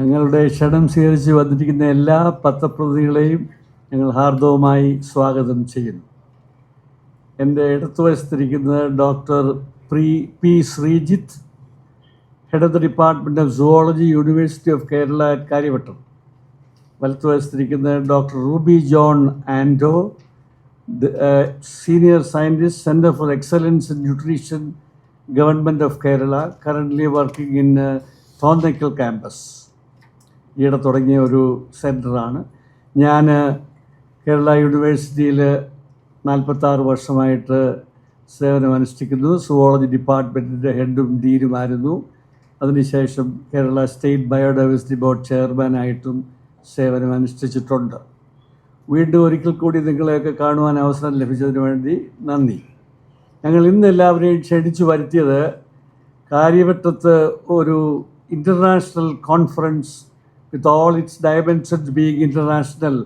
ഞങ്ങളുടെ ക്ഷണം സ്വീകരിച്ച് വന്നിരിക്കുന്ന എല്ലാ പത്രപ്രതിനിധികളെയും ഞങ്ങൾ ഹാർദവുമായി സ്വാഗതം ചെയ്യുന്നു. എന്റെ ഇടത്തുവശത്തിരിക്കുന്നത് ഡോക്ടർ പ്രി P Sreejith head of the department of zoology university of Kerala Kariavattom വലത്തുവശത്തിരിക്കുന്നത് doctor Ruby John Anto senior scientist centre for excellence in nutrition government of Kerala currently working in Thonnakkal campus ഈയിടെ തുടങ്ങിയ ഒരു സെന്ററാണ് ഞാൻ കേരള യൂണിവേഴ്സിറ്റിയിൽ നാൽപ്പത്താറ് വർഷമായിട്ട് സേവനമനുഷ്ഠിക്കുന്നു zoology ഡിപ്പാർട്ട്മെന്റിന്റെ ഹെഡും ഡീനുമായിരുന്നു അതിനുശേഷം കേരള സ്റ്റേറ്റ് ബയോഡൈവേഴ്സിറ്റി ബോർഡ് ചെയർമാനായിട്ടും സേവനമനുഷ്ഠിച്ചിട്ടുണ്ട് വീണ്ടും ഒരിക്കൽ കൂടി നിങ്ങളെയൊക്കെ കാണുവാൻ അവസരം ലഭിച്ചതിന് വേണ്ടി നന്ദി. ഞങ്ങൾ ഇന്ന് എല്ലാവരെയും ക്ഷണിച്ചു വരുത്തിയത് കാര്യവട്ടത്ത് ഒരു international conference with all its dimensions being international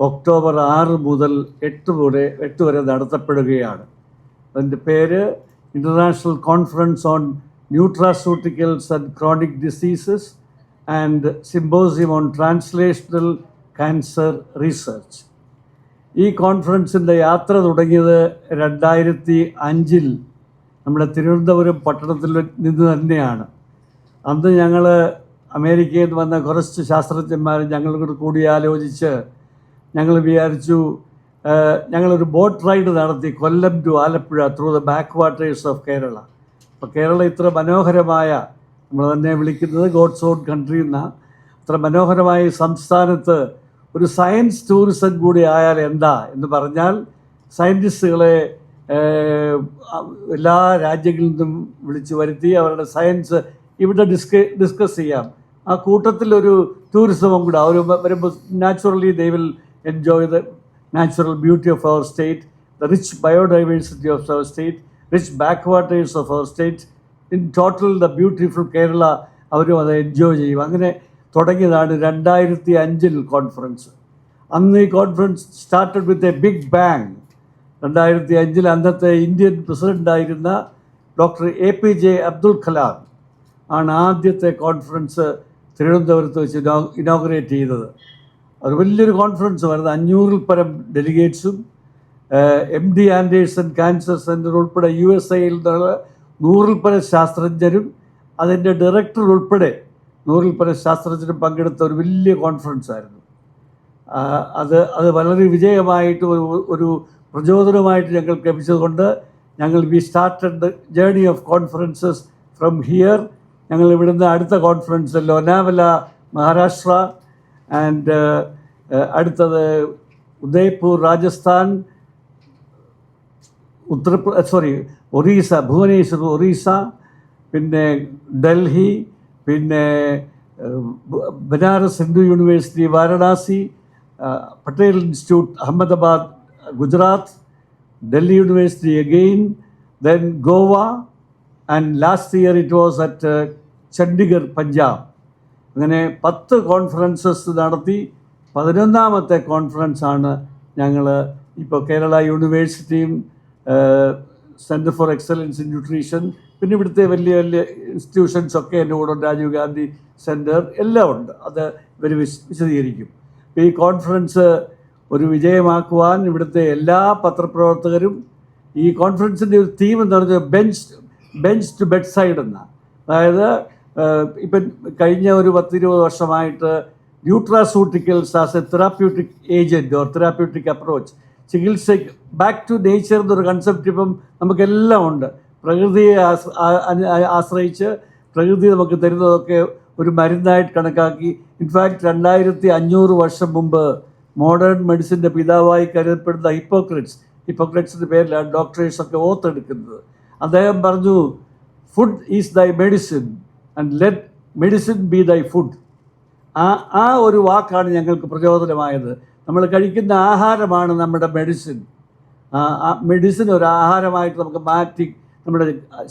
October ആറ് മുതൽ എട്ട് വരെ എട്ട് വരെ നടത്തപ്പെടുകയാണ്. അതിന്റെ പേര് international conference on nutraceuticals and chronic diseases and symposium on translational cancer research ഈ കോൺഫറൻസിന്റെ യാത്ര തുടങ്ങിയത് രണ്ടായിരത്തി അഞ്ചിൽ നമ്മുടെ തിരുവനന്തപുരം പട്ടണത്തിൽ നിന്ന് തന്നെയാണ്. അന്ന് ഞങ്ങൾ അമേരിക്കയിൽ നിന്ന് വന്ന കുറച്ച് ശാസ്ത്രജ്ഞന്മാർ ഞങ്ങളോട് കൂടിയാലോചിച്ച് ഞങ്ങൾ വിചാരിച്ചു ഞങ്ങളൊരു ബോട്ട് റൈഡ് നടത്തി Kollam to Alappuzha through the backwaters of Kerala അപ്പോൾ കേരള ഇത്ര മനോഹരമായ നമ്മൾ തന്നെ വിളിക്കുന്നത് ഗോഡ്സ് ഓൺ കൺട്രി എന്ന അത്ര മനോഹരമായ സംസ്ഥാനത്ത് ഒരു സയൻസ് ടൂറിസം കൂടി ആയാൽ എന്താ എന്ന് പറഞ്ഞാൽ സയന്റിസ്റ്റുകളെ എല്ലാ രാജ്യങ്ങളിൽ നിന്നും വിളിച്ചു വരുത്തി അവരുടെ സയൻസ് ഇവിടെ ഡിസ്ക ഡിസ്കസ് ചെയ്യാം. ആ കൂട്ടത്തിൽ ഒരു ടൂറിസവും കൂടെ അവർ വരുമ്പോൾ naturally they will enjoy the natural beauty of our state the rich biodiversity of our state rich backwaters of our state in total the beautiful Kerala അവരും അത് എൻജോയ് ചെയ്യും. അങ്ങനെ തുടങ്ങിയതാണ് രണ്ടായിരത്തി അഞ്ചിൽ കോൺഫറൻസ് അന്ന് ഈ conference started with a big bang രണ്ടായിരത്തി അഞ്ചിൽ അന്നത്തെ ഇന്ത്യൻ പ്രസിഡന്റായിരുന്ന doctor A P J Abdul Kalam ആണ് ആദ്യത്തെ കോൺഫറൻസ് തിരുവനന്തപുരത്ത് വെച്ച് ഇനോഗ്രേറ്റ് ചെയ്തത്. അത് വലിയൊരു കോൺഫറൻസ് വരുന്നത് അഞ്ഞൂറിൽ പരം ഡെലിഗേറ്റ്സും M D Anderson cancer center ഉൾപ്പെടെ യു എസ് ഐയിൽ നിന്നുള്ള നൂറിൽ പരം ശാസ്ത്രജ്ഞരും അതിന്റെ ഡയറക്ടർ ഉൾപ്പെടെ നൂറിൽ പരം ശാസ്ത്രജ്ഞരും പങ്കെടുത്ത ഒരു വലിയ കോൺഫറൻസ് ആയിരുന്നു. അത് അത് വളരെ വിജയമായിട്ട് ഒരു ഒരു പ്രചോദനമായിട്ട് ഞങ്ങൾക്ക് ലഭിച്ചതുകൊണ്ട് ഞങ്ങൾ we started the of conferences from here ഞങ്ങൾ ഇവിടുന്ന് അടുത്ത കോൺഫറൻസ് ലോനാവല മഹാരാഷ്ട്ര ആൻഡ് അടുത്തത് ഉദയ്പൂർ രാജസ്ഥാൻ ഉത്തർപ്ര സോറി ഒറീസ ഭുവനേശ്വർ ഒറീസ പിന്നെ ഡൽഹി പിന്നെ Banaras Hindu university Varanasi Patel institute Ahmedabad Gujarat Delhi university again then Goa and last year it was at Chandigarh Punjab അങ്ങനെ പത്ത് conferences നടത്തി പതിനൊന്നാമത്തെ കോൺഫറൻസാണ് ഞങ്ങൾ ഇപ്പോൾ കേരള യൂണിവേഴ്സിറ്റിയും centre for excellence in nutrition പിന്നെ ഇവിടുത്തെ വലിയ വലിയ ഇൻസ്റ്റിറ്റ്യൂഷൻസ് ഒക്കെ എന്റെ കൂടെ രാജീവ് ഗാന്ധി സെന്റർ എല്ലാം ഉണ്ട്. അത് ഇവർ വിശ വിശദീകരിക്കും. അപ്പോൾ ഈ കോൺഫറൻസ് ഒരു വിജയമാക്കുവാൻ ഇവിടുത്തെ എല്ലാ പത്രപ്രവർത്തകരും ഈ കോൺഫറൻസിന്റെ ഒരു തീം എന്ന് പറഞ്ഞാൽ bench bench to bed side എന്ന. അതായത് ഇപ്പം കഴിഞ്ഞ ഒരു പത്തിരുപത് വർഷമായിട്ട് nutraceuticals as a therapeutic agent or therapeutic approach. ചികിത്സ ബാക്ക് ടു നേച്ചർ എന്നൊരു കൺസെപ്റ്റ് ഇപ്പം നമുക്കെല്ലാം ഉണ്ട്. പ്രകൃതിയെ ആശ്രയിച്ച് പ്രകൃതി നമുക്ക് തരുന്നതൊക്കെ ഒരു മരുന്നായിട്ട് കണക്കാക്കി. ഇൻഫാക്ട് രണ്ടായിരത്തി അഞ്ഞൂറ് വർഷം മുമ്പ് മോഡേൺ മെഡിസിന്റെ പിതാവായി കരുതപ്പെടുന്ന ഹിപ്പോക്രറ്റ്സ് ഹിപ്പോക്രറ്റ്സിന്റെ പേരിലാണ് ഡോക്ടേഴ്സൊക്കെ ഓത്തെടുക്കുന്നത്. അദ്ദേഹം പറഞ്ഞു food is thy medicine and let medicine be thy food ആ ആ ഒരു വാക്കാണ് ഞങ്ങൾക്ക് പ്രചോദനമായത്. നമ്മൾ കഴിക്കുന്ന ആഹാരമാണ് നമ്മുടെ മെഡിസിൻ മെഡിസിൻ ഒരു ആഹാരമായിട്ട് നമുക്ക് മാറ്റി നമ്മുടെ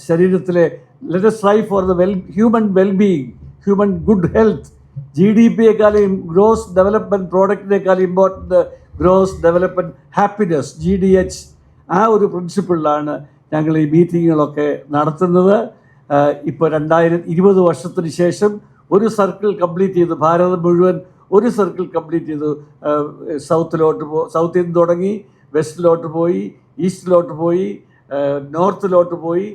ശരീരത്തിലെ let's try for the well human wellbeing human good health G D പിയെക്കാളും gross development പ്രോഡക്റ്റിനേക്കാളും important gross development happiness G D H ആ ഒരു പ്രിൻസിപ്പിളിലാണ് ഞങ്ങൾ ഈ മീറ്റിങ്ങുകളൊക്കെ നടത്തുന്നത്. ഇപ്പോൾ രണ്ടായിരം ഇരുപത് വർഷത്തിന് ശേഷം ഒരു സർക്കിൾ കംപ്ലീറ്റ് ചെയ്തു ഭാരതം മുഴുവൻ ഒരു സർക്കിൾ കംപ്ലീറ്റ് ചെയ്തു സൗത്തിലോട്ട് പോ സൗത്തിൽ നിന്ന് തുടങ്ങി വെസ്റ്റിലോട്ട് പോയി ഈസ്റ്റിലോട്ട് പോയി നോർത്തിലോട്ട് പോയി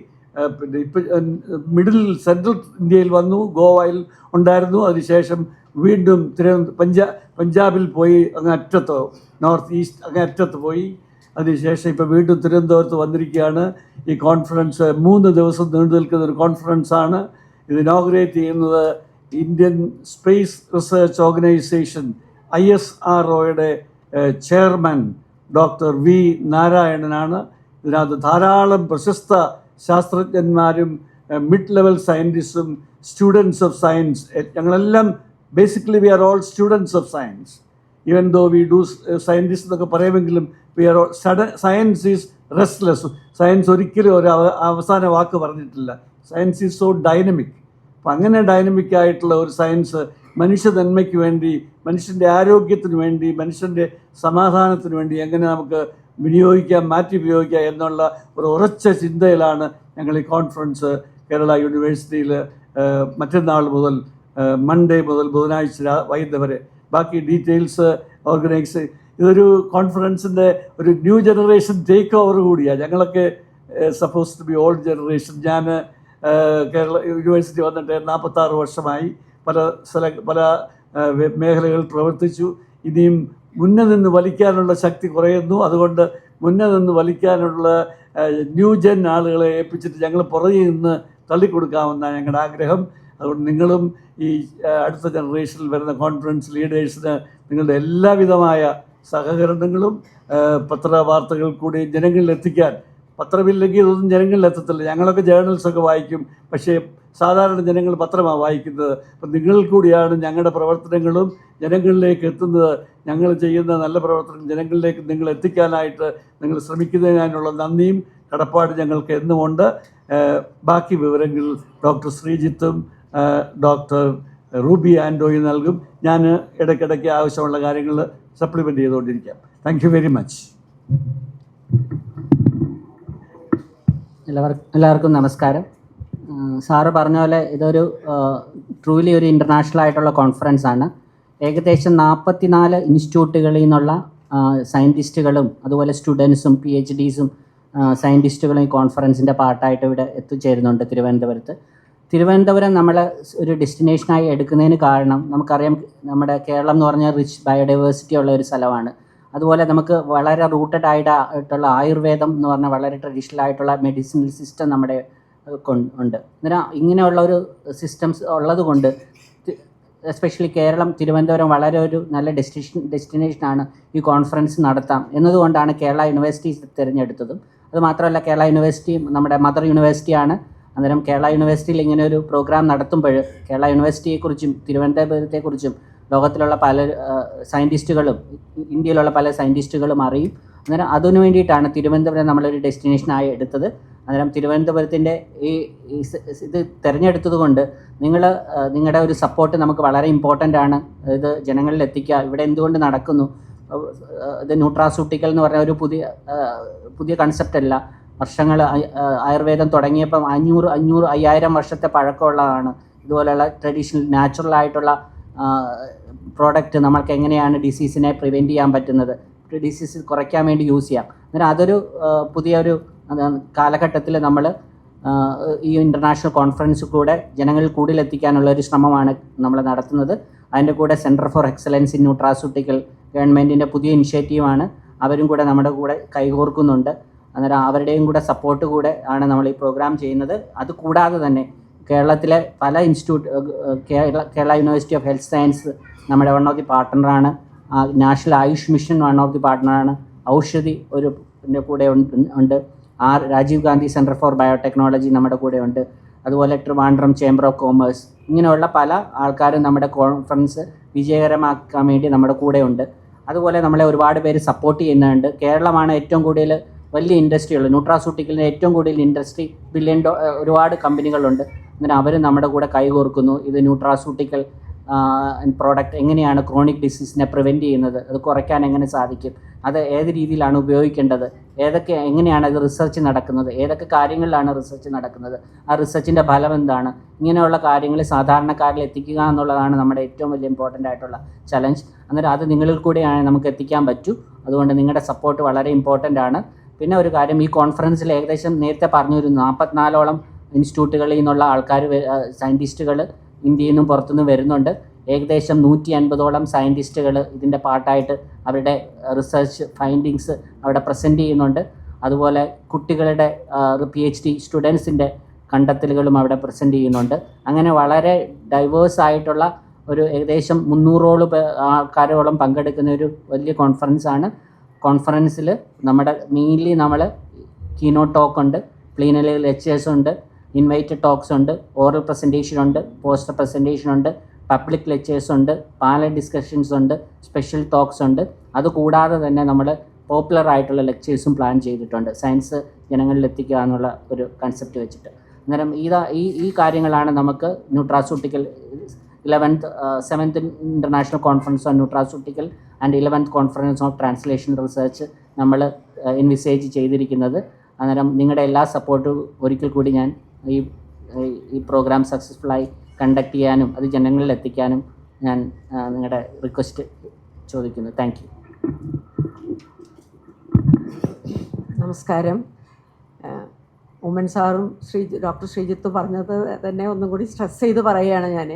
പിന്നെ ഇപ്പം മിഡിൽ സെൻട്രൽ ഇന്ത്യയിൽ വന്നു ഗോവയിൽ ഉണ്ടായിരുന്നു. അതിനുശേഷം വീണ്ടും തിരുവനന്തപുരം പഞ്ചാ പഞ്ചാബിൽ പോയി അങ്ങ് അറ്റത്ത് നോർത്ത് ഈസ്റ്റ് അങ്ങ് അറ്റത്ത് പോയി. അതിനുശേഷം ഇപ്പോൾ വീണ്ടും തിരുവനന്തപുരത്ത് വന്നിരിക്കുകയാണ്. ഈ കോൺഫറൻസ് മൂന്ന് ദിവസം നീണ്ടു നിൽക്കുന്ന ഒരു കോൺഫറൻസാണ് ഇത് ഇനോഗ്രേറ്റ് ചെയ്യുന്നത് Indian space research organisation I S R ഒയുടെ ചെയർമാൻ ഡോക്ടർ വി നാരായണനാണ്. ഇതിനകത്ത് ധാരാളം പ്രശസ്ത ശാസ്ത്രജ്ഞന്മാരും മിഡ് ലെവൽ സയന്റിസ്റ്റും സ്റ്റുഡൻസ് ഓഫ് സയൻസ് ഞങ്ങളെല്ലാം basically we are all students of science even though we do scientist എന്നൊക്കെ പറയുമെങ്കിലും we are student science is restless science ഒരിക്കലും ഒരു അവസാന വാക്ക് പറഞ്ഞിട്ടില്ല. സയൻസ് ഈസ് സോ ഡൈനമിക് അപ്പം അങ്ങനെ ഡൈനമിക് ആയിട്ടുള്ള ഒരു സയൻസ് മനുഷ്യ നന്മയ്ക്ക് വേണ്ടി മനുഷ്യന്റെ ആരോഗ്യത്തിന് വേണ്ടി മനുഷ്യന്റെ സമാധാനത്തിന് വേണ്ടി എങ്ങനെ നമുക്ക് വിനിയോഗിക്കാം മാറ്റി ഉപയോഗിക്കാം എന്നുള്ള ഒരു ഉറച്ച ചിന്തയിലാണ് ഞങ്ങൾ ഈ കോൺഫറൻസ് കേരള യൂണിവേഴ്സിറ്റിയിൽ മറ്റന്നാൾ മുതൽ മൺഡേ മുതൽ ബുധനാഴ്ച വൈകുന്നേരം വരെ ബാക്കി ഡീറ്റെയിൽസ് ഓർഗനൈസ് ഇതൊരു കോൺഫറൻസിന്റെ ഒരു ന്യൂ ജനറേഷൻ ടേക്ക് ഓവർ കൂടിയാണ് ഞങ്ങളൊക്കെ suppose to be old generation ഞാൻ കേരള യൂണിവേഴ്സിറ്റി വന്നിട്ട് നാൽപ്പത്താറ് വർഷമായി. പല സ്ഥല പല മേഖലകൾ പ്രവർത്തിച്ചു. ഇനിയും മുന്നേ നിന്ന് വലിക്കാനുള്ള ശക്തി കുറയുന്നു. അതുകൊണ്ട് മുന്നേ നിന്ന് വലിക്കാനുള്ള ന്യൂ ജെൻ ആളുകളെ ഏൽപ്പിച്ചിട്ട് ഞങ്ങൾ പുറകിൽ നിന്ന് തള്ളിക്കൊടുക്കാമെന്നാണ് ഞങ്ങളുടെ ആഗ്രഹം. അതുകൊണ്ട് നിങ്ങളും ഈ അടുത്ത ജനറേഷനിൽ വരുന്ന കോൺഫറൻസ് ലീഡേഴ്സിന് നിങ്ങളുടെ എല്ലാവിധമായ സഹകരണങ്ങളും പത്ര പത്രവാർത്തകൾ കൂടി ജനങ്ങളിൽ എത്തിക്കാൻ. പത്രമില്ലെങ്കിൽ ഇതൊന്നും ജനങ്ങളിൽ എത്തത്തില്ല. ഞങ്ങളൊക്കെ ജേർണൽസൊക്കെ വായിക്കും. പക്ഷേ സാധാരണ ജനങ്ങൾ പത്രമാണ് വായിക്കുന്നത്. അപ്പം നിങ്ങൾ കൂടിയാണ് ഞങ്ങളുടെ പ്രവർത്തനങ്ങളും ജനങ്ങളിലേക്ക് എത്തുന്നത്. ഞങ്ങൾ ചെയ്യുന്ന നല്ല പ്രവർത്തനം ജനങ്ങളിലേക്ക് നിങ്ങൾ എത്തിക്കാനായിട്ട് നിങ്ങൾ ശ്രമിക്കുന്നതിനുള്ള നന്ദിയും കടപ്പാട് ഞങ്ങൾക്ക് എന്നുമുണ്ട്. ബാക്കി വിവരങ്ങൾ ഡോക്ടർ ശ്രീജിത്തും ഡോക്ടർ റൂബി ആൻഡോയി നൽകും. ഞാൻ ഇടയ്ക്കിടയ്ക്ക് ആവശ്യമുള്ള കാര്യങ്ങൾ സപ്ലിമെന്റ് ചെയ്തുകൊണ്ടിരിക്കാം. താങ്ക് യു വെരി മച്ച് എല്ലാവർക്കും എല്ലാവർക്കും നമസ്കാരം. സാറ് പറഞ്ഞ പോലെ ഇതൊരു ട്രൂലി ഒരു ഇന്റർനാഷണൽ ആയിട്ടുള്ള കോൺഫറൻസ് ആണ്. ഏകദേശം നാൽപ്പത്തിനാല് ഇൻസ്റ്റിറ്റ്യൂട്ടുകളിൽ നിന്നുള്ള സയന്റിസ്റ്റുകളും അതുപോലെ സ്റ്റുഡൻസും പി എച്ച് ഡീസും സയന്റിസ്റ്റുകളും ഈ കോൺഫറൻസിന്റെ പാർട്ടായിട്ട് ഇവിടെ എത്തിച്ചേരുന്നുണ്ട് തിരുവനന്തപുരത്ത്. തിരുവനന്തപുരം നമ്മൾ ഒരു ഡെസ്റ്റിനേഷനായി എടുക്കുന്നതിന് കാരണം നമുക്കറിയാം നമ്മുടെ കേരളം എന്ന് പറഞ്ഞാൽ റിച്ച് ബയോഡൈവേഴ്സിറ്റി ഉള്ള ഒരു സ്ഥലമാണ്. അതുപോലെ നമുക്ക് വളരെ റൂട്ടഡ് ആയിട്ട് ആയിട്ടുള്ള ആയുർവേദം എന്ന് പറഞ്ഞാൽ വളരെ ട്രഡീഷണൽ ആയിട്ടുള്ള മെഡിസിനൽ സിസ്റ്റം നമ്മുടെ ഉണ്ട്. എന്നാൽ ഇങ്ങനെയുള്ള ഒരു സിസ്റ്റംസ് ഉള്ളത് കൊണ്ട് എസ്പെഷ്യലി കേരളം തിരുവനന്തപുരം വളരെ ഒരു നല്ല ഡെസ്റ്റിനേഷൻ ഡെസ്റ്റിനേഷനാണ് ഈ കോൺഫറൻസ് നടത്താം എന്നതുകൊണ്ടാണ് കേരള യൂണിവേഴ്സിറ്റി തിരഞ്ഞെടുത്തതും. അതുമാത്രമല്ല കേരള യൂണിവേഴ്സിറ്റി നമ്മുടെ മദർ യൂണിവേഴ്സിറ്റിയാണ് അന്നേരം കേരള യൂണിവേഴ്സിറ്റിയിൽ ഇങ്ങനെ ഒരു പ്രോഗ്രാം നടത്തുമ്പോൾ കേരള യൂണിവേഴ്സിറ്റിയെക്കുറിച്ചും തിരുവനന്തപുരത്തെക്കുറിച്ചും ലോകത്തിലുള്ള പല സയന്റിസ്റ്റുകളും ഇന്ത്യയിലുള്ള പല സയന്റിസ്റ്റുകളും അറിയും. അന്നേരം അതിനു വേണ്ടിയിട്ടാണ് തിരുവനന്തപുരം നമ്മളൊരു ഡെസ്റ്റിനേഷനായി എടുത്തത്. അന്നേരം തിരുവനന്തപുരത്തിന്റെ ഈ ഇത് തിരഞ്ഞെടുത്തത് കൊണ്ട് നിങ്ങൾ നിങ്ങളുടെ ഒരു സപ്പോർട്ട് നമുക്ക് വളരെ ഇമ്പോർട്ടന്റ് ആണ്. ഇത് ജനങ്ങളിൽ എത്തിക്കുക. ഇവിടെ എന്തുകൊണ്ട് നടക്കുന്നു? ഇത് ന്യൂട്രാസൂട്ടിക്കൽ എന്ന് പറഞ്ഞ ഒരു പുതിയ പുതിയ കൺസെപ്റ്റ് അല്ല. വർഷങ്ങൾ ആയുർവേദം തുടങ്ങിയപ്പം അഞ്ഞൂറ് അഞ്ഞൂറ് അയ്യായിരം വർഷത്തെ പഴക്കമുള്ളതാണ്. ഇതുപോലെയുള്ള ട്രഡീഷണൽ നാച്ചുറൽ ആയിട്ടുള്ള പ്രോഡക്റ്റ് നമ്മൾക്ക് എങ്ങനെയാണ് ഡിസീസിനെ പ്രിവെന്റ് ചെയ്യാൻ പറ്റുന്നത്. ഡിസീസ് കുറയ്ക്കാൻ വേണ്ടി യൂസ് ചെയ്യാം. അന്നേരം അതൊരു പുതിയൊരു കാലഘട്ടത്തിൽ നമ്മൾ ഈ ഇന്റർനാഷണൽ കോൺഫറൻസ് കൂടെ ജനങ്ങളിൽ കൂടുതൽ എത്തിക്കാനുള്ള ഒരു ശ്രമമാണ് നമ്മൾ നടത്തുന്നത്. അതിന്റെ കൂടെ centre for excellence in nutraceutical ഗവൺമെന്റിന്റെ പുതിയ ഇനിഷ്യേറ്റീവാണ് അവരും കൂടെ നമ്മുടെ കൂടെ കൈകോർക്കുന്നുണ്ട്. അന്നേരം അവരുടെയും കൂടെ സപ്പോർട്ട് കൂടെ ആണ് നമ്മൾ ഈ പ്രോഗ്രാം ചെയ്യുന്നത്. അത് കൂടാതെ തന്നെ കേരളത്തിലെ പല institute Kerala Kerala university of health science നമ്മുടെ one of the പാർട്ട്ണറാണ് national Ayush mission one of the പാർട്ട്ണറാണ് Oushadhi ഒരു കൂടെ ഉണ്ട്. R Rajiv Gandhi centre for biotechnology നമ്മുടെ കൂടെ ഉണ്ട്. അതുപോലെ ട്രിവാൻഡ്രം ചേംബർ ഓഫ് കോമേഴ്സ് ഇങ്ങനെയുള്ള പല ആൾക്കാരും നമ്മുടെ കോൺഫറൻസ് വിജയകരമാക്കാൻ വേണ്ടി നമ്മുടെ കൂടെ ഉണ്ട്. അതുപോലെ നമ്മളെ ഒരുപാട് പേര് സപ്പോർട്ട് ചെയ്യുന്നുണ്ട്. കേരളമാണ് ഏറ്റവും കൂടുതൽ വലിയ ഇൻഡസ്ട്രി ഉള്ളത് ന്യൂട്രാസൂട്ടിക്കലിന്റെ ഏറ്റവും കൂടുതൽ ഇൻഡസ്ട്രി ബില്യൺ ഡോ ഒരുപാട് കമ്പനികളുണ്ട്. അങ്ങനെ അവർ നമ്മുടെ കൂടെ കൈകോർക്കുന്നു. ഇത് ന്യൂട്രാസൂട്ടിക്കൽ പ്രോഡക്റ്റ് എങ്ങനെയാണ് ക്രോണിക് ഡിസീസിനെ പ്രിവെന്റ് ചെയ്യുന്നത്? അത് കുറയ്ക്കാൻ എങ്ങനെ സാധിക്കും? അത് ഏത് രീതിയിലാണ് ഉപയോഗിക്കേണ്ടത്? ഏതൊക്കെ എങ്ങനെയാണ് അത് റിസർച്ച് നടക്കുന്നത്? ഏതൊക്കെ കാര്യങ്ങളിലാണ് റിസർച്ച് നടക്കുന്നത്? ആ റിസർച്ചിന്റെ ഫലം എന്താണ്? ഇങ്ങനെയുള്ള കാര്യങ്ങൾ സാധാരണക്കാരിൽ എത്തിക്കുക എന്നുള്ളതാണ് നമ്മുടെ ഏറ്റവും വലിയ ഇമ്പോർട്ടന്റ് ആയിട്ടുള്ള ചലഞ്ച് അന്നേരം അത് നിങ്ങളിൽ കൂടെയാണ് നമുക്ക് എത്തിക്കാൻ പറ്റൂ. അതുകൊണ്ട് നിങ്ങളുടെ സപ്പോർട്ട് വളരെ ഇമ്പോർട്ടന്റ് ആണ്. പിന്നെ ഒരു കാര്യം ഈ കോൺഫറൻസിൽ ഏകദേശം നേരത്തെ പറഞ്ഞു ഒരു നാൽപ്പത്തിനാലോളം ഇൻസ്റ്റിറ്റ്യൂട്ടുകളിൽ നിന്നുള്ള ആൾക്കാർ സയന്റിസ്റ്റുകൾ ഇന്ത്യയിൽ നിന്നും പുറത്തുനിന്ന് വരുന്നുണ്ട്. ഏകദേശം നൂറ്റി അൻപതോളം സയന്റിസ്റ്റുകൾ ഇതിന്റെ പാർട്ടായിട്ട് അവരുടെ റിസർച്ച് ഫൈൻഡിങ്സ് അവിടെ പ്രസന്റ് ചെയ്യുന്നുണ്ട്. അതുപോലെ കുട്ടികളുടെ പി എച്ച് ഡി സ്റ്റുഡൻസിന്റെ കണ്ടെത്തലുകളും അവിടെ പ്രസന്റ് ചെയ്യുന്നുണ്ട്. അങ്ങനെ വളരെ ഡൈവേഴ്സ് ആയിട്ടുള്ള ഒരു ഏകദേശം മുന്നൂറോളം ആൾക്കാരോളം പങ്കെടുക്കുന്ന ഒരു വലിയ കോൺഫറൻസാണ് കോൺഫറൻസിൽ നമ്മുടെ മെയിൻലി നമ്മൾ കീനോ ടോക്ക് ഉണ്ട് പ്ലീനറി ലെക്ചേഴ്സ് ഉണ്ട് ഇൻവൈറ്റഡ് ടോക്സ് ഉണ്ട് ഓറൽ പ്രസന്റേഷൻ ഉണ്ട് പോസ്റ്റർ പ്രസന്റേഷൻ ഉണ്ട് പബ്ലിക് ലെക്ചേഴ്സ് ഉണ്ട് പാനൽ ഡിസ്കഷൻസ് ഉണ്ട് സ്പെഷ്യൽ ടോക്സ് ഉണ്ട്. അതുകൂടാതെ തന്നെ നമ്മൾ പോപ്പുലർ ആയിട്ടുള്ള ലെക്ചേഴ്സും പ്ലാൻ ചെയ്തിട്ടുണ്ട്. സയൻസ് ജനങ്ങളിൽ എത്തിക്കുക എന്നുള്ള ഒരു കൺസെപ്റ്റ് വെച്ചിട്ട്. അന്നേരം ഇതാ ഈ ഈ കാര്യങ്ങളാണ് നമുക്ക് nutraceutical eleventh seventh international conference on nutraceutical and eleventh conference of translation research നമ്മൾ ഇൻവിസേജ് ചെയ്തിരിക്കുന്നത്. അന്നേരം നിങ്ങളുടെ എല്ലാ സപ്പോർട്ടും ഒരിക്കൽ കൂടി ഞാൻ ഈ ഈ പ്രോഗ്രാം സക്സസ്ഫുള്ളായി കണ്ടക്ട് ചെയ്യാനും അത് ജനങ്ങളിൽ എത്തിക്കാനും ഞാൻ നിങ്ങളുടെ റിക്വസ്റ്റ് ചോദിക്കുന്നു. താങ്ക് യു നമസ്കാരം. ഉമ്മൻ സാറും ശ്രീ ഡോക്ടർ ശ്രീജിത്ത് പറഞ്ഞത് തന്നെ ഒന്നും കൂടി സ്ട്രെസ് ചെയ്ത് പറയുകയാണ് ഞാൻ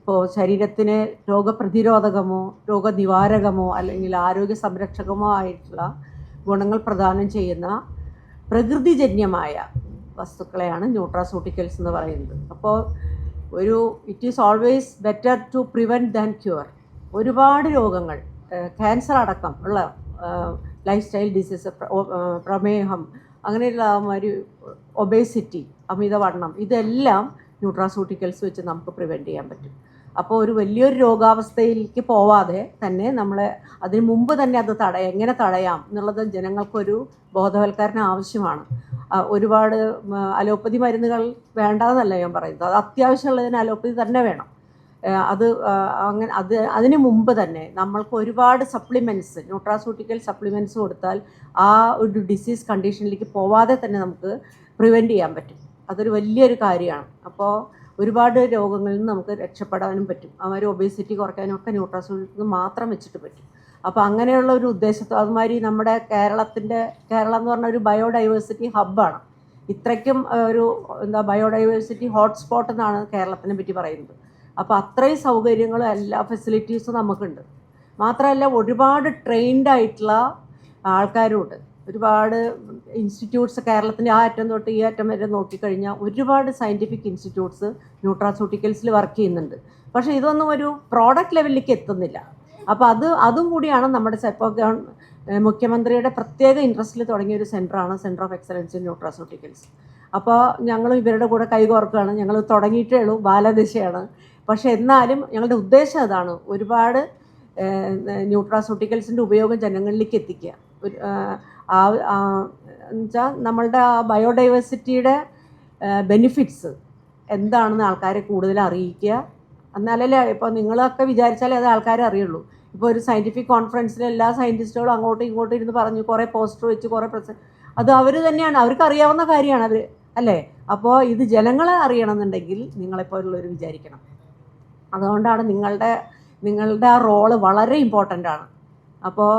ഇപ്പോൾ ശരീരത്തിന് രോഗപ്രതിരോധകമോ രോഗനിവാരകമോ അല്ലെങ്കിൽ ആരോഗ്യ സംരക്ഷകമോ ആയിട്ടുള്ള ഗുണങ്ങൾ പ്രദാനം ചെയ്യുന്ന പ്രകൃതിജന്യമായ വസ്തുക്കളെയാണ് ന്യൂട്രാസൂട്ടിക്കൽസ് എന്ന് പറയുന്നത്. അപ്പോൾ ഒരു it is always better to prevent than cure. ഒരുപാട് രോഗങ്ങൾ ക്യാൻസർ അടക്കം ഉള്ള ലൈഫ് സ്റ്റൈൽ ഡിസീസ് പ്രമേഹം അങ്ങനെയുള്ള ഒരു ഒബേസിറ്റി അമിതവണ്ണം ഇതെല്ലാം ന്യൂട്രാസൂട്ടിക്കൽസ് വെച്ച് നമുക്ക് പ്രിവെന്റ് ചെയ്യാൻ പറ്റും. അപ്പോൾ ഒരു വലിയൊരു രോഗാവസ്ഥയിലേക്ക് പോവാതെ തന്നെ നമ്മളെ അതിന് മുമ്പ് തന്നെ അത് തടയാം എങ്ങനെ തടയാം എന്നുള്ളത് ജനങ്ങൾക്കൊരു ബോധവൽക്കരണം ആവശ്യമാണ്. ഒരുപാട് അലോപ്പതി മരുന്നുകൾ വേണ്ടാന്നല്ല ഞാൻ പറയുന്നത്. അത് അത്യാവശ്യമുള്ളതിന് അലോപ്പതി തന്നെ വേണം. അത് അങ്ങനെ അത് അതിന് മുമ്പ് തന്നെ നമ്മൾക്ക് ഒരുപാട് സപ്ലിമെന്റ്സ് ന്യൂട്രാസൂട്ടിക്കൽ സപ്ലിമെന്റ്സ് കൊടുത്താൽ ആ ഒരു ഡിസീസ് കണ്ടീഷനിലേക്ക് പോവാതെ തന്നെ നമുക്ക് പ്രിവെന്റ് ചെയ്യാൻ പറ്റും. അതൊരു വലിയൊരു കാര്യമാണ്. അപ്പോൾ ഒരുപാട് രോഗങ്ങളിൽ നിന്ന് നമുക്ക് രക്ഷപ്പെടാനും പറ്റും. അവർ ഒബേസിറ്റി കുറയ്ക്കാനും ഒക്കെ ന്യൂട്രാസൂട്ടിക്കൽ മാത്രം വെച്ചിട്ട് പറ്റും. അപ്പോൾ അങ്ങനെയുള്ള ഒരു ഉദ്ദേശത്തോ അതുമാതിരി നമ്മുടെ കേരളത്തിന്റെ കേരളം എന്ന് പറഞ്ഞ ഒരു ബയോഡൈവേഴ്സിറ്റി ഹബ്ബാണ് ഇത്രയ്ക്കും ഒരു എന്താ ബയോഡൈവേഴ്സിറ്റി ഹോട്ട്സ്പോട്ട് എന്നാണ് കേരളത്തിനെ പറ്റി പറയുന്നത്. അപ്പോൾ അത്രയും സൗകര്യങ്ങളും എല്ലാ ഫെസിലിറ്റീസും നമുക്കുണ്ട്. മാത്രമല്ല ഒരുപാട് ട്രെയിൻഡ് ആയിട്ടുള്ള ആൾക്കാരുമുണ്ട്. ഒരുപാട് ഇൻസ്റ്റിറ്റ്യൂട്ട്സ് കേരളത്തിന്റെ ആ അറ്റം തൊട്ട് ഈ അറ്റം വരെ നോക്കിക്കഴിഞ്ഞാൽ ഒരുപാട് സയന്റിഫിക് ഇൻസ്റ്റിറ്റ്യൂട്ട്സ് ന്യൂട്രാസൂട്ടിക്കൽസിൽ വർക്ക് ചെയ്യുന്നുണ്ട്. പക്ഷേ ഇതൊന്നും ഒരു പ്രോഡക്റ്റ് ലെവലിലേക്ക് എത്തുന്നില്ല. അപ്പോൾ അത് അതും കൂടിയാണ് നമ്മുടെ ഇപ്പോൾ ഗവൺ മുഖ്യമന്ത്രിയുടെ പ്രത്യേക ഇൻട്രസ്റ്റിൽ തുടങ്ങിയ ഒരു സെന്ററാണ് centre of excellence in nutraceuticals അപ്പോൾ ഞങ്ങൾ ഇവരുടെ കൂടെ കൈകോർക്കുകയാണ്. ഞങ്ങൾ തുടങ്ങിയിട്ടേ ഉള്ളൂ. ബാലദിശയാണ് പക്ഷേ എന്നാലും ഞങ്ങളുടെ ഉദ്ദേശം അതാണ് ഒരുപാട് ന്യൂട്രാസൂട്ടിക്കൽസിന്റെ ഉപയോഗം ജനങ്ങളിലേക്ക് എത്തിക്കുക. ഒരു എന്നുവെച്ചാൽ നമ്മളുടെ ആ ബയോഡൈവേഴ്സിറ്റിയുടെ ബെനിഫിറ്റ്സ് എന്താണെന്ന് ആൾക്കാരെ കൂടുതൽ അറിയിക്കുക. എന്നാലല്ലേ ഇപ്പോൾ നിങ്ങളൊക്കെ വിചാരിച്ചാലേ അത് ആൾക്കാരെ അറിയുള്ളൂ. ഇപ്പോൾ ഒരു സയന്റിഫിക് കോൺഫറൻസിൽ എല്ലാ സയന്റിസ്റ്റുകളും അങ്ങോട്ടും ഇങ്ങോട്ടും ഇരുന്ന് പറഞ്ഞു കുറേ പോസ്റ്റർ വെച്ച് കുറേ പ്രസ അത് അവർ തന്നെയാണ്. അവർക്ക് അറിയാവുന്ന കാര്യമാണ് അവർ അല്ലേ? അപ്പോൾ ഇത് ജനങ്ങളെ അറിയണമെന്നുണ്ടെങ്കിൽ നിങ്ങളെപ്പോലുള്ളവർ വിചാരിക്കണം. അതുകൊണ്ടാണ് നിങ്ങളുടെ നിങ്ങളുടെ ആ റോൾ വളരെ ഇമ്പോർട്ടന്റ് ആണ്. അപ്പോൾ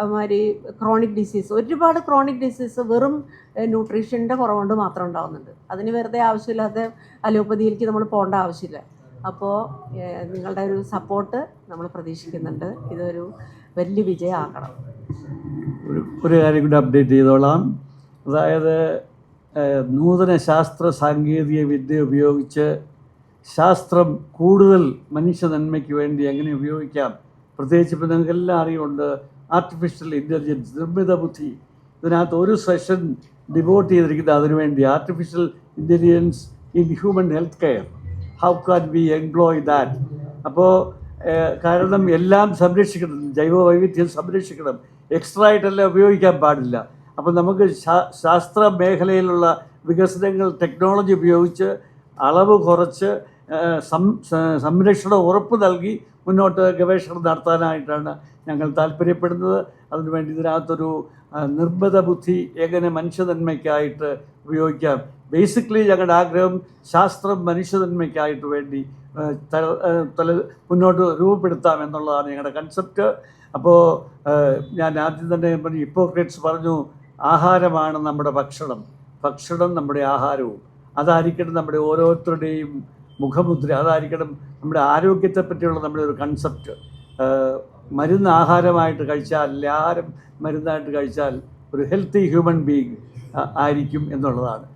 അതുമാതിരി ക്രോണിക് ഡിസീസ് ഒരുപാട് ക്രോണിക് ഡിസീസ് വെറും ന്യൂട്രീഷന്റെ കുറവുകൊണ്ട് മാത്രം ഉണ്ടാകുന്നുണ്ട് അതിന് വെറുതെ ആവശ്യമില്ലാതെ അലോപ്പതിയിലേക്ക് നമ്മൾ പോകേണ്ട ആവശ്യമില്ല. അപ്പോൾ നിങ്ങളുടെ ഒരു സപ്പോർട്ട് നമ്മൾ പ്രതീക്ഷിക്കുന്നുണ്ട്. ഇതൊരു വലിയ വിജയമാക്കണം ഒരു ഒരു കാര്യം കൂടി അപ്ഡേറ്റ് ചെയ്തോളാം. അതായത് നൂതന ശാസ്ത്ര സാങ്കേതിക വിദ്യ ഉപയോഗിച്ച് ശാസ്ത്രം കൂടുതൽ മനുഷ്യ നന്മയ്ക്ക് വേണ്ടി എങ്ങനെ ഉപയോഗിക്കാം? പ്രത്യേകിച്ച് ഇപ്പോൾ നിങ്ങൾക്കെല്ലാം അറിയുമുണ്ട് ആർട്ടിഫിഷ്യൽ ഇന്റലിജൻസ് നിർമ്മിത ബുദ്ധി. ഇതിനകത്ത് ഒരു സെഷൻ ഡിവോട്ട് ചെയ്തിരിക്കുന്നത് അതിനുവേണ്ടി artificial intelligence in human health care how can we employ that അപ്പോൾ കാരണം എല്ലാം സംരക്ഷിക്കണം. ജൈവ വൈവിധ്യം സംരക്ഷിക്കണം. എക്സ്ട്രാ ആയിട്ടെല്ലാം ഉപയോഗിക്കാൻ പാടില്ല. അപ്പോൾ നമുക്ക് ശാസ്ത്ര മേഖലയിലുള്ള വികസനങ്ങൾ ടെക്നോളജി ഉപയോഗിച്ച് അളവ് കുറച്ച് സംരക്ഷണം ഉറപ്പ് നൽകി മുന്നോട്ട് ഗവേഷണം നടത്താനായിട്ടാണ് ഞങ്ങൾ താല്പര്യപ്പെടുന്നത്. അതിനുവേണ്ടി ഇതിനകത്തൊരു നിർബന്ധ ബുദ്ധി എങ്ങനെ മനുഷ്യനന്മയ്ക്കായിട്ട് ഉപയോഗിക്കാം. ബേസിക്കലി ഞങ്ങളുടെ ആഗ്രഹം ശാസ്ത്രം മനുഷ്യനന്മയ്ക്കായിട്ട് വേണ്ടി തല മുന്നോട്ട് രൂപപ്പെടുത്താം എന്നുള്ളതാണ് ഞങ്ങളുടെ കൺസെപ്റ്റ് അപ്പോൾ ഞാൻ ആദ്യം തന്നെ പറഞ്ഞു ഹിപ്പോക്രേറ്റ്സ് പറഞ്ഞു ആഹാരമാണ് നമ്മുടെ ഭക്ഷണം. ഭക്ഷണം നമ്മുടെ ആഹാരവും. അതായിരിക്കണം നമ്മുടെ ഓരോരുത്തരുടെയും മുഖമുദ്ര അതായിരിക്കണം നമ്മുടെ ആരോഗ്യത്തെ പറ്റിയുള്ള നമ്മുടെ ഒരു കൺസെപ്റ്റ് മരുന്ന് ആഹാരമായിട്ട് കഴിച്ചാൽ ആഹാരം മരുന്നായിട്ട് കഴിച്ചാൽ ഒരു ഹെൽത്തി ഹ്യൂമൻ ബീങ് ആയിരിക്കും എന്നുള്ളതാണ്.